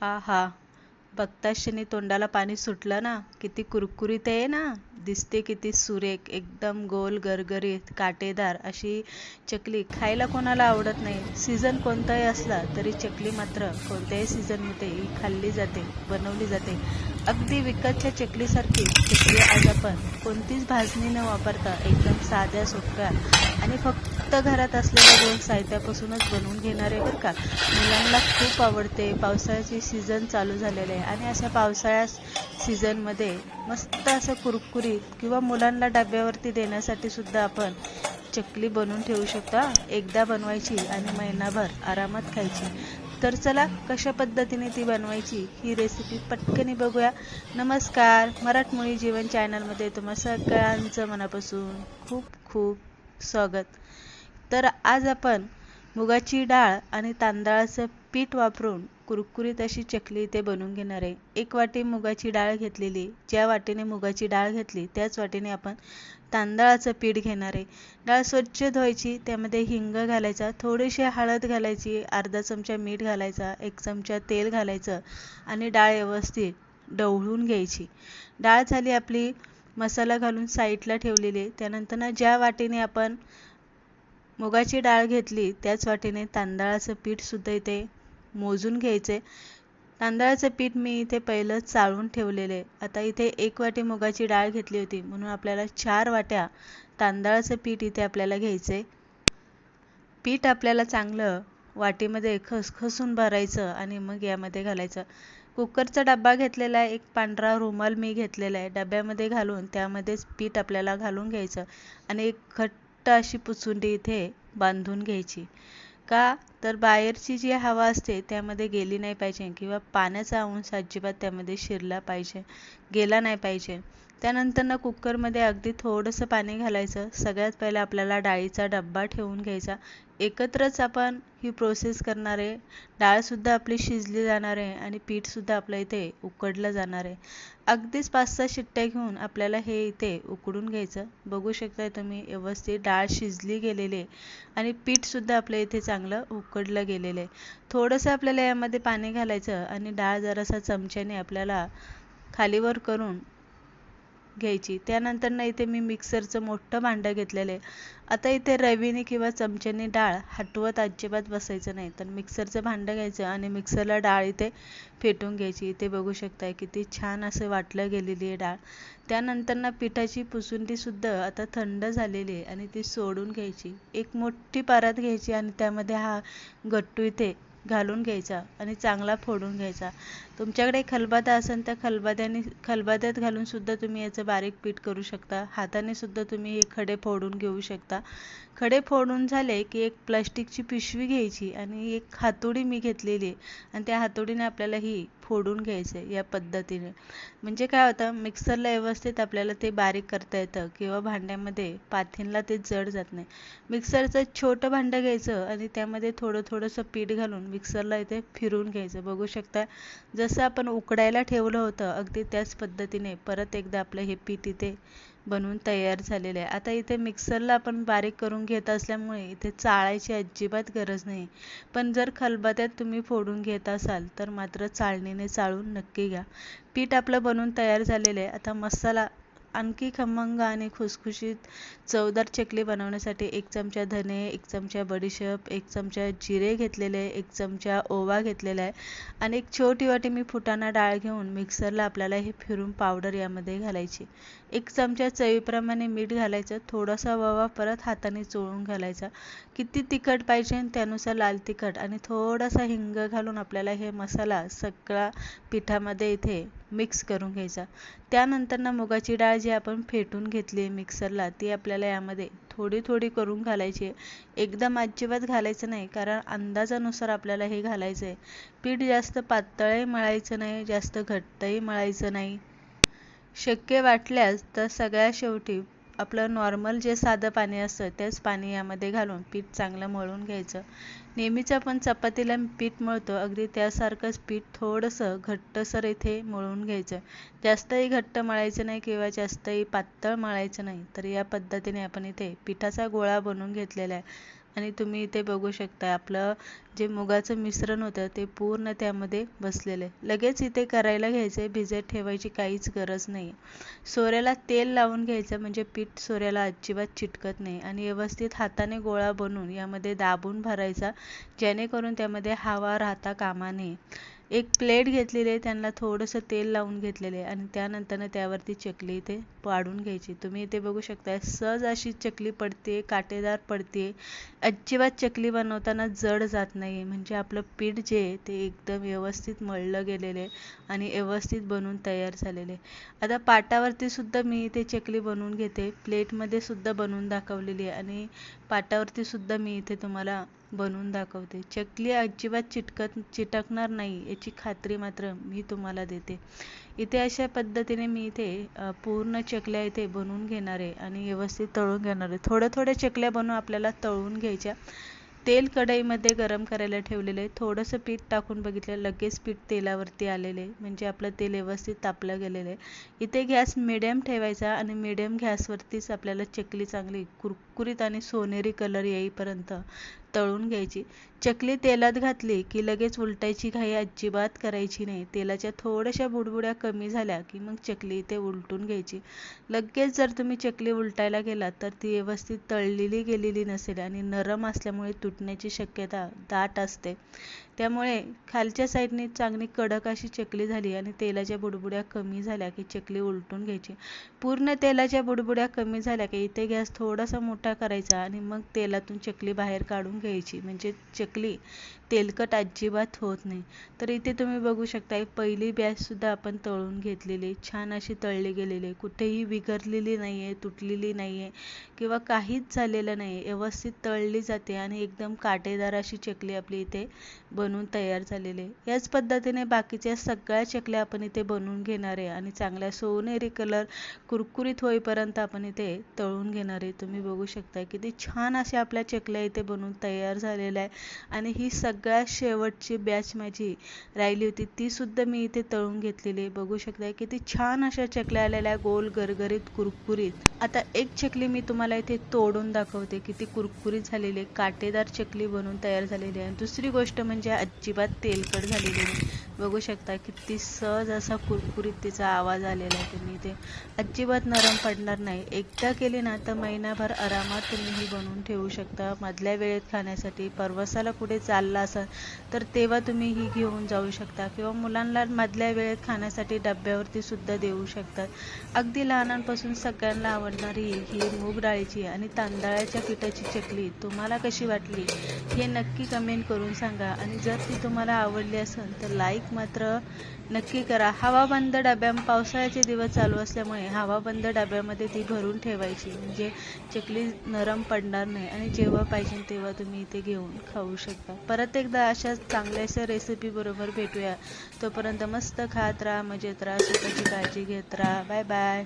आहा बघताच क्षणी तोंडाला पाणी सुटलं ना? किती कुरकुरीत आहे ना? दिसते किती सुरेख एकदम गोल गरगरीत काटेदार अशी चकली. खायला कोणाला आवडत नाही. सीझन कोणताही असला तरी चकली मात्र कोणत्याही सीझनमध्ये खाल्ली जाते बनवली जाते. अगदी विकतच्या चकलीसारखी चकली आज आपण कोणतीच भाजणी न वापरता एकदम साध्या सोप्या आणि फक्त फक्त घरात असलेल्या दोन साहित्यापासूनच बनवून घेणार आहे बरं का. मुलांना खूप आवडते. पावसाळ्याची सीझन चालू झालेले आहे. आणि अशा पावसाळ्या सीझनमध्ये मस्त असं कुरकुरीत किंवा मुलांना डब्यावरती देण्यासाठी सुद्धा आपण चकली बनवून ठेवू शकतो. एकदा बनवायची आणि महिनाभर आरामात खायची. तर चला कशा पद्धतीने ती बनवायची ही रेसिपी पटकन बघूया. नमस्कार. मराठमोळी जीवन चॅनलमध्ये तुम्हा सगळ्यांचं मनापासून खूप खूप स्वागत. तर आज आपण मुगाची डाळ आणि तांदळाचं पीठ वापरून कुरकुरीत अशी चकली इथे बनवून घेणार आहे. एक वाटी मुगाची डाळ घेतलेली ज्या वाटीने मुगाची डाळ घेतली त्याच वाटीने आपण तांदळाचं पीठ घेणार आहे. डाळ स्वच्छ धुवायची त्यामध्ये हिंग घालायचा थोडीशी हळद घालायची अर्धा चमचा मीठ घालायचा एक चमचा तेल घालायचं आणि डाळ व्यवस्थित ढवळून घ्यायची. डाळ झाली आपली मसाला घालून साईडला ठेवलेली त्यानंतर ज्या वाटीने आपण मुगाची डाळ घेतली त्याच वाटीने तांदळाचं पीठसुद्धा इथे मोजून घ्यायचे. तांदळाचं पीठ मी इथे पहिलं चाळून ठेवलेले. आता इथे एक वाटी मुगाची डाळ घेतली होती म्हणून आपल्याला चार वाट्या तांदळाचं पीठ इथे आपल्याला घ्यायचे. पीठ आपल्याला चांगलं वाटीमध्ये खसखसून भरायचं आणि मग यामध्ये घालायचं. कुकरचा डब्बा घेतलेला आहे एक पांढरा रुमाल मी घेतलेला आहे. डब्यामध्ये घालून त्यामध्येच पीठ आपल्याला घालून घ्यायचं आणि एक घट्ट अशी पुचुंडी इथे बांधून घ्यायची. का? तर बाहेरची जी हवा असते त्यामध्ये गेली नाही पाहिजे किंवा पाण्याचा अंश अजिबात त्यामध्ये शिरला पाहिजे गेला नाही पाहिजे. त्यानंतर ना कुकरमध्ये अगदी थोडंसं पाणी घालायचं. सगळ्यात पहिला आपल्याला डाळीचा डब्बा ठेवून घ्यायचा. एकत्रच आपण ही प्रोसेस करणार आहे. डाळसुद्धा आपली शिजली जाणार आहे आणि पीठसुद्धा आपलं इथे उकडलं जाणार आहे. अगदीच पाच सहा शिट्ट्या घेऊन आपल्याला हे इथे उकडून घ्यायचं. बघू शकताय तुम्ही व्यवस्थित डाळ शिजली गेलेली आहे आणि पीठसुद्धा आपल्या इथे चांगलं उकडलं गेलेलं आहे. थोडंसं आपल्याला यामध्ये पाणी घालायचं आणि डाळ जरासा चमच्याने आपल्याला खालीवर करून घ्यायची. त्यानंतर ना इथे मी मिक्सरचं मोठं भांडं घेतलेलं आहे. आता इथे रवीने किंवा चमच्याने डाळ हटवत अजिबात बसायचं नाही. तर मिक्सरचं भांडं घ्यायचं आणि मिक्सरला डाळ इथे फेटून घ्यायची. इथे बघू शकताय किती छान असं वाटलं गेलेली आहे डाळ. त्यानंतर ना पिठाची पुसुंडीसुद्धा आता थंड झालेली आहे आणि ती सोडून घ्यायची. एक मोठी परात घ्यायची आणि त्यामध्ये हा गट्टू इथे घालून घ्यायचा आणि चांगला फोडून घ्यायचा. तुमच्याकडे खलबत्ता असेल त्या खलबाद्याने खलबत्त्यात घालून सुद्धा तुम्ही याचं बारीक पीठ करू शकता. हाताने सुद्धा तुम्ही हे खडे फोडून घेऊ शकता. खडे फोडून झाले की एक प्लास्टिकची पिशवी घ्यायची आणि एक हातोडी मी घेतलेली आहे. आणि त्या हातोडीने आपल्याला ही फोडून घ्यायचे या पद्धतीने. म्हणजे काय होतं मिक्सरला व्यवस्थित आपल्याला ते बारीक करता येतं किंवा भांड्यामध्ये पाथींला ते जड जात नाही. मिक्सरचं छोटं भांडं घ्यायचं आणि त्यामध्ये थोडं थोडंसं पीठ घालून मिक्सरला इथे फिरून घ्यायचं. बघू शकता जसं आपण उकडायला ठेवलं होतं अगदी त्याच पद्धतीने परत एकदा आपलं हे पीठ इथे बनवून तयार झालेले आहे. आता इथे मिक्सरला आपण बारीक करून घेत असल्यामुळे इथे चाळायची अजिबात गरज नाही. पण जर खलबत्यात तुम्ही फोडून घेत असाल तर मात्र चाळणीने चाळून नक्की घ्या. पीठ आपलं बनवून तयार झालेलं आहे. आता मसाला आणखी खमंग आणि खुसखुशीत चवदार चकली बनवण्यासाठी एक चमचा धने एक चमचा बडीशेप एक चमचा जिरे घेतलेले एक चमचा ओवा घेतलेला आहे आणि एक छोटी वाटी मी फुटाणा डाळ घेऊन मिक्सरला आपल्याला हे फिरून पावडर यामध्ये घालायची. एक चमचा चवीप्रमाणे मीठ घालायचं थोडासा ववा परत हाताने चोळून घालायचा. किती तिखट पाहिजे त्यानुसार लाल तिखट आणि थोडासा हिंग घालून आपल्याला हे मसाला सगळा पिठामध्ये इथे मिक्स करून घ्यायचा. त्यानंतर ना मुगाची डाळ जी आपण फेटून घेतली आहे मिक्सरला ती आपल्याला यामध्ये थोडी थोडी करून घालायची आहे. एकदम अजिबात घालायचं नाही कारण अंदाजानुसार आपल्याला हे घालायचं आहे पीठ जास्त पातळही मळायचं नाही जास्त घट्टही मळायचं नाही. शक्य वाटल्यास तर सगळ्या शेवटी आपलं नॉर्मल जे साधं पाणी असतं तेच पाणी यामध्ये घालून पीठ चांगलं मळून घ्यायचं. नेहमीच आपण चपातीला पीठ मळतो अगदी त्यासारखंच पीठ थोडंसं घट्टसर इथे मळून घ्यायचं. जास्तही घट्ट मळायचं नाही किंवा जास्तही पातळ मळायचं नाही तर या पद्धतीने आपण इथे पिठाचा गोळा बनवून घेतलेला आहे. आणि तुम्ही इथे बघू शकता आपलं जे मुगाचं मिश्रण होतं ते पूर्ण त्यामध्ये बसलेलं आहे. लगेच इथे करायला घ्यायचं आहे भिजत ठेवायची काहीच गरज नाही सोऱ्याला तेल लावून घ्यायचं म्हणजे पीठ सोऱ्याला अजिबात चिटकत नाही आणि व्यवस्थित हाताने गोळा बनवून यामध्ये दाबून भरायचा जेणेकरून त्यामध्ये हवा राहता कामा नये. एक प्लेट घेतलेली आहे त्यांना थोडंसं तेल लावून घेतलेलं आहे आणि त्यानंतरनं त्यावरती चकली इथे पाडून घ्यायची. तुम्ही इथे बघू शकता सहज अशी चकली पडते काटेदार पडते. अजिबात चकली बनवताना जड जात नाही म्हणजे आपलं पीठ जे आहे ते एकदम व्यवस्थित मळलं गेलेलं आहे आणि व्यवस्थित बनवून तयार झालेले आता पाटावरती सुद्धा मी इथे चकली बनवून घेते. प्लेटमध्ये सुद्धा बनवून दाखवलेली आहे आणि पाटावरती सुद्धा मी इथे तुम्हाला बनवून दाखवते. चकली अजिबात चिटकत चिटकणार नाही याची खात्री मात्र मी तुम्हाला देते. इथे अशा पद्धतीने मी इथे पूर्ण चकल्या इथे बनवून घेणार आहे आणि व्यवस्थित तळून घेणार आहे. थोड्या थोड्या चकल्या बनवून आपल्याला तळून घ्यायच्या. तेल कढईमध्ये गरम करायला ठेवलेलं आहे. थोडंसं पीठ टाकून बघितलं लगेच पीठ तेलावरती आलेले म्हणजे आपलं तेल व्यवस्थित तापलं गेलेलं आहे. इथे गॅस मिडियम ठेवायचा आणि मिडियम गॅसवरतीच आपल्याला चकली चांगली कुरकुरीत आणि सोनेरी कलर येईपर्यंत तळून घ्यायची. चकली तेलात घातली की लगेच उलटायची घाई अजिबात करायची नाही. तेलाच्या थोड्याशा बुडबुड्या कमी झाल्या की मग चकली इथे उलटून घ्यायची. लगेच जर तुम्ही चकली उलटायला गेलात तर ती व्यवस्थित तळलेली गेलेली नसेल आणि नरम असल्यामुळे तुटण्याची शक्यता दाट असते. त्यामुळे खालच्या साईडने चांगली कडक अशी चकली झाली आणि तेलाच्या बुडबुड्या कमी झाल्या की चकली उलटून घ्यायची. पूर्ण तेलाच्या बुडबुड्या कमी झाल्या की इथे गॅस थोडासा मोठा करायचा आणि मग तेलातून चकली बाहेर काढून घ्यायची. म्हणजे चकली तेलकट अजिबात होत नाही. तर इथे तुम्ही बघू शकता पहिली बॅचसुद्धा आपण तळून घेतलेली. छान अशी तळली गेलेली. आहे कुठेही बिघडलेली नाही आहे तुटलेली नाही आहे किंवा काहीच झालेलं नाही व्यवस्थित तळली जाते आणि एकदम काटेदार अशी चकली आपली इथे बनवून तयार झालेली आहे. याच पद्धतीने बाकीच्या सगळ्या चकल्या आपण इथे बनवून घेणार आहे आणि चांगल्या सोनेरी कलर कुरकुरीत होईपर्यंत आपण इथे तळून घेणार आहे. तुम्ही बघू शकता किती छान अशा आपल्या चकल्या इथे बनवून तयार झालेल्या आहे. आणि ही सग सगळ्यात शेवटची बॅच माझी राहिली होती. ती सुद्धा मी इथे तळून घेतलेली आहे. बघू शकता किती छान अशा चकल्या आलेल्या गोल गरगरीत कुरकुरीत. आता एक चकली मी तुम्हाला इथे तोडून दाखवते. किती कुरकुरीत झालेली आहे. काटेदार चकली बनवून तयार झालेली आहे. दुसरी गोष्ट म्हणजे अजिबात तेलकट झालेली नाही. बघू शकता किती सहज असा कुरकुरीत तिचा आवाज आलेला आहे तुम्ही इथे. अजिबात नरम पडणार नाही. एकदा केली ना तर महिनाभर आरामात तुम्ही ही बनवून ठेवू शकता. मधल्या वेळेत खाण्यासाठी परवासाला कुठे चालला असाल तर तेव्हा तुम्ही ही घेऊन जाऊ शकता किंवा मुलांना मधल्या वेळेत खाण्यासाठी डब्यावरती सुद्धा देऊ शकतात अगदी लहानांपासून सगळ्यांना आवडणारी ही मूग डाळीची आणि तांदळाच्या पिठाची चकली तुम्हाला कशी वाटली हे नक्की कमेंट करून सांगा. आणि जर ती तुम्हाला आवडली असेल तर लाईक मात्र नक्की करा. हवा बंद डब्या पावसाळ्याचे दिवस चालू असल्यामुळे हवा बंद डब्यामध्ये ती भरून ठेवायची. म्हणजे चकली नरम पडणार नाही आणि जेव्हा पाहिजे तेव्हा तुम्ही इथे घेऊन खाऊ शकता. परत एकदा अशा चांगल्याशा रेसिपी बरोबर भेटूया. तोपर्यंत मस्त खात राहा मजेत राहा स्वतःची काळजी घेत राहा. Bye bye